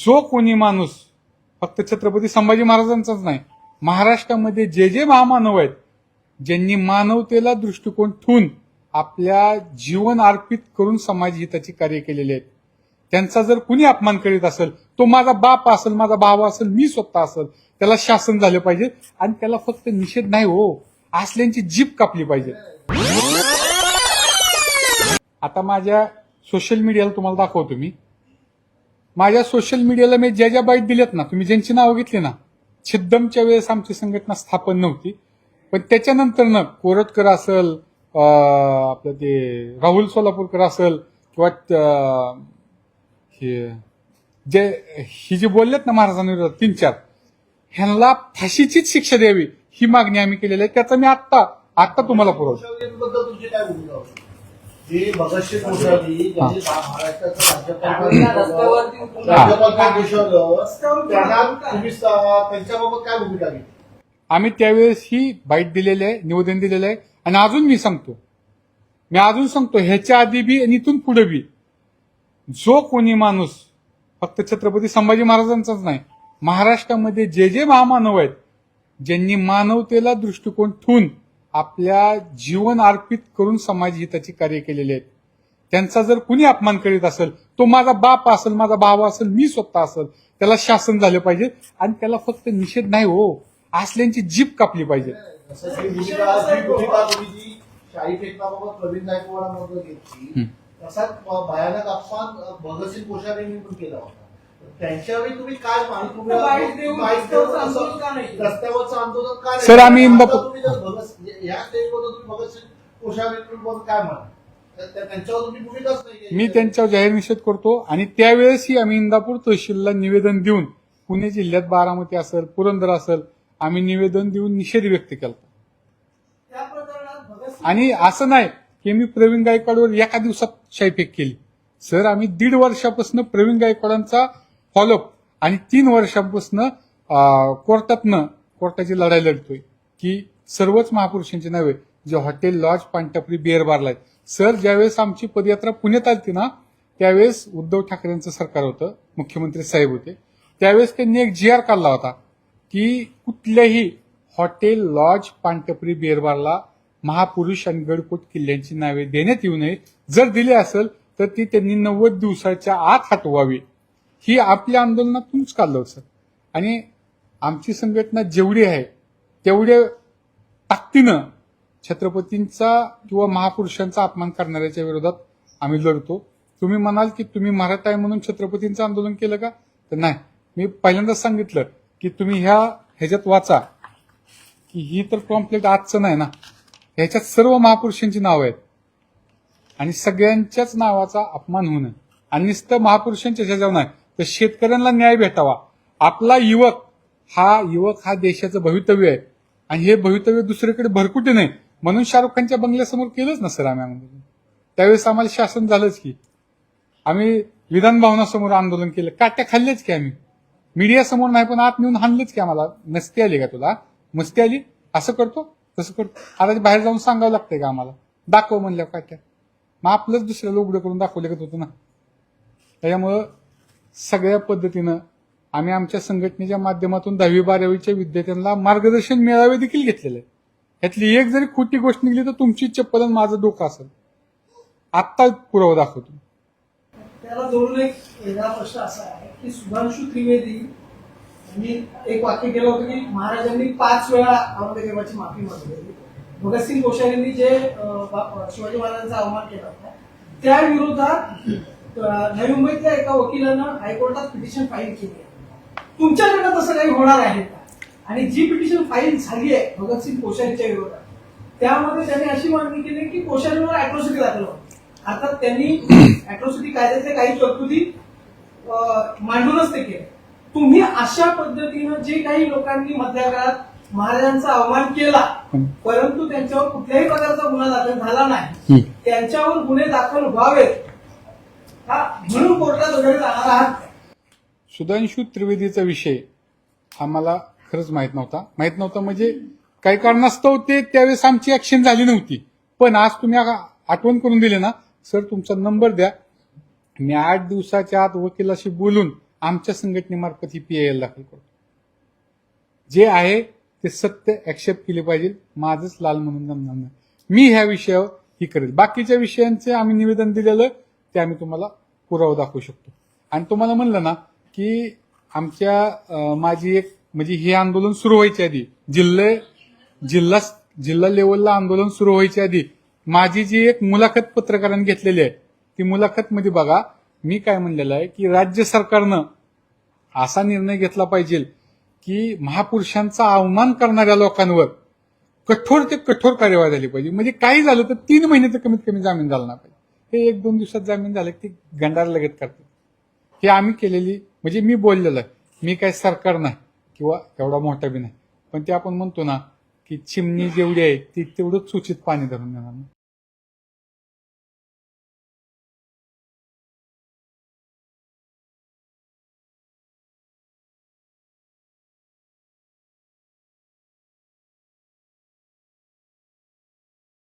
जो कोणी माणूस फक्त छत्रपती संभाजी महाराजांचाच नाही महाराष्ट्रामध्ये जे जे महामानव आहेत ज्यांनी मानवतेला दृष्टिकोन ठेवून आपल्या जीवन अर्पित करून समाज हिताची कार्य केलेले आहेत त्यांचा जर कुणी अपमान करीत असेल तो माझा बाप असेल माझा भाव असेल मी स्वतः असेल त्याला शासन झालं पाहिजे आणि त्याला फक्त निषेध नाही हो असल्यांची जीप कापली पाहिजे. आता माझ्या सोशल मीडियाला तुम्हाला दाखवतो मी. माझ्या सोशल मीडियाला मी ज्या ज्या बाईट दिल्यात ना तुम्ही ज्यांची नावं घेतली ना छिद्दमच्या वेळेस आमची संघटना स्थापन नव्हती. पण त्याच्यानंतर ना कोरटकर असल आपलं ते राहुल सोलापूरकर असेल किंवा हे जे ही जे बोललेत ना महाराजांविरोधात तीन चार ह्यांना फाशीचीच शिक्षा द्यावी ही मागणी आम्ही केलेली आहे. त्याचा मी आत्ता आत्ता तुम्हाला पुरवतो. जे भगतसिंग कोश्यारी ज्यांनी महाराष्ट्राचं राज्यपाल रस्त्यावरती राज्यपाल पद भूषवलं त्यांना तुम्ही स- त्यांच्याबाबत काय भूमिका घेतली? आम्ही त्यावेळेस ही बाईट दिलेली आहे निवेदन दिलेलं आहे. आणि अजून मी सांगतो मी अजून सांगतो ह्याच्या आधी बी आणि इथून पुढे बी जो कोणी माणूस फक्त छत्रपती संभाजी महाराजांचाच नाही महाराष्ट्रामध्ये जे जे महामानव आहेत ज्यांनी मानवतेला दृष्टिकोन ठेवून आपल्या जीवन अर्पित करून समाज हिताची कार्य केलेले आहेत. त्यांचा जर कुणी अपमान करीत असेल तो माझा बाप असेल माझा भाव असेल मी स्वतः असेल त्याला शासन झालं पाहिजे आणि त्याला फक्त निषेध नाही हो असल्यांची जीप कापली पाहिजे. सर? आम्ही इंदापूर- या स्टेजवर तुम्ही भगतसिंग काय. मी त्यांच्यावर जाहीर निषेध करतो आणि त्यावेळेसही आम्ही इंदापूर तहसीलला निवेदन देऊन पुणे जिल्ह्यात बारामती असेल पुरंदर असेल आम्ही निवेदन देऊन निषेध व्यक्त केला. आणि असं नाही की मी प्रवीण गायकवाडवर एका दिवसात शाईफेक केली. सर आम्ही दीड वर्षापासून प्रवीण गायकवाडांचा फॉलोअप आणि तीन वर्षापासून कोर्टातनं कोर्टाची लढाई लढतोय की सर्वच महापुरुषांची नावे जे हॉटेल लॉज पांटापुरी बिअर बारला आहेत सर ज्यावेळेस आमची पदयात्रा पुण्यात आली ना त्यावेळेस उद्धव ठाकरेंचं सरकार होतं मुख्यमंत्री साहेब होते. त्यावेळेस त्यांनी एक जी आर काढला होता की कुठल्याही हॉटेल लॉज पांटपरी बिअर बारला महापुरुष आणि गडकोट किल्ल्यांची नावे देण्यात येऊ नये. जर दिली असेल तर ती त्यांनी नव्वद दिवसाच्या आत हटवावी. ही आपल्या आंदोलनातूनच काढलं होतं सर. आणि आमची संघटना जेवढी आहे तेवढ्या ताकदीनं छत्रपतींचा किंवा महापुरुषांचा अपमान करणाऱ्याच्या विरोधात आम्ही लढतो. तुम्ही म्हणाल की तुम्ही मराठा आहे म्हणून छत्रपतींचं आंदोलन केलं का? तर नाही. मी पहिल्यांदाच सांगितलं की तुम्ही ह्या ह्याच्यात वाचा. की ही तर कॉम्प्लेट आजचं नाही ना. ह्याच्यात सर्व महापुरुषांची नावं आहेत. आणि सगळ्यांच्याच नावाचा अपमान होऊ नये. आणि नुसतं महापुरुषांच्या ह्याच्यावर नाही तर शेतकऱ्यांना न्याय भेटावा. आपला युवक हा युवक हा देशाचं भवितव्य आहे. आणि हे भवितव्य दुसरीकडे भरकुटे नाही. म्हणून शाहरुख खानच्या बंगल्यासमोर केलंच ना सर आम्ही आंदोलन. त्यावेळेस आम्हाला शासन झालंच की. आम्ही विधान भवनासमोर आंदोलन केलं. काट्या खाल्ल्याच की आम्ही. मीडिया समोर नाही पण आत नेऊन हाणलंच की आम्हाला. मस्ती आली का तुला? मस्ती आली. असं करतो तसं करतो. आता ते बाहेर जाऊन सांगावं लागतंय का आम्हाला? दाखव म्हणल्या काट्या. मग आपलंच दुसऱ्याला उघडं करून दाखवलं का होतं ना. त्याच्यामुळं सगळ्या पद्धतीनं आम्ही आमच्या संघटनेच्या माध्यमातून दहावी बारावीच्या विद्यार्थ्यांना मार्गदर्शन मेळावे देखील घेतलेले. आहेत यातली एक जरी खोटी गोष्ट निघली तर तुमची चप्पल आणि माझं डोकं असेल. आत्ता पुरावा दाखवतो. त्याला जोडून एक वेगळा प्रश्न असा आहे की सुधांशु त्रिवेदी यांनी एक वाक्य केलं होतं की महाराजांनी पाच वेळा औरंगजेबाची माफी मागली भगतसिंग कोश्यारींनी जे शिवाजी महाराजांचा अवमान केला होता त्या विरोधात नवी मुंबईतल्या एका वकिलानं हायकोर्टात पिटिशन फाईल केली तुमच्याकडनं तसं काही होणार आहे का? आणि जी पिटिशन फाईल झाली आहे भगतसिंग कोश्यारीच्या विरोधात त्यामध्ये त्यांनी अशी मागणी केली की कोश्यारीवर अॅट्रॉसिटी दाखल. अर्थात त्यांनी अॅट्रॉसिटी कायद्यातल्या काही तरतुदी मांडूनच ते केले. तुम्ही अशा पद्धतीनं जे काही लोकांनी मधल्या काळात महाराजांचा अवमान केला परंतु त्यांच्यावर कुठल्याही प्रकारचा गुन्हा दाखल झाला नाही. त्यांच्यावर गुन्हे दाखल व्हावेत. हा म्हणून कोर्टात वगैरे जाणार आहात. सुधांशू त्रिवेदीचा विषय हा मला खरंच माहीत नव्हता. माहीत नव्हता म्हणजे काही कारणास्तव ते त्यावेळेस आमची ऍक्शन झाली नव्हती. पण आज तुम्ही आठवण करून दिली ना सर तुमचा नंबर द्या. मी आठ दिवसाच्या आत वकिलाशी बोलून आमच्या संघटनेमार्फत ही पीआयएल दाखल करतो. जे आहे ते सत्य ऍक्सेप्ट केले पाहिजे. माझंच लाल म्हणून जमणार नाही. मी ह्या विषयावर ही करेल. बाकीच्या विषयांचे आम्ही निवेदन दिलेलं ते आम्ही तुम्हाला पुरावा दाखवू शकतो. आणि तुम्हाला म्हणलं ना की आमच्या माझी एक म्हणजे हे आंदोलन सुरू व्हायच्या आधी जिल्हे जिल्हा जिल्हा लेवलला आंदोलन सुरू व्हायच्या आधी माझी जी एक मुलाखत पत्रकारांनी घेतलेली आहे ती मुलाखत मध्ये बघा मी काय म्हणलेलं आहे की राज्य सरकारनं असा निर्णय घेतला पाहिजे की महापुरुषांचा अवमान करणाऱ्या लोकांवर कठोर ते कठोर कार्यवाही झाली पाहिजे. म्हणजे काही झालं तर तीन महिने तर कमीत कमी जामीन झाला नाही पाहिजे. हे एक दोन दिवसात जामीन झालं की गंडार लगेच करतात. हे आम्ही केलेली म्हणजे मी बोललेलं मी काय सरकार नाही किंवा एवढा मोठा बी नाही. पण ते आपण म्हणतो ना की चिमणी जेवढी आहे ती तेवढंच सूचित पाणी धरून देणार नाही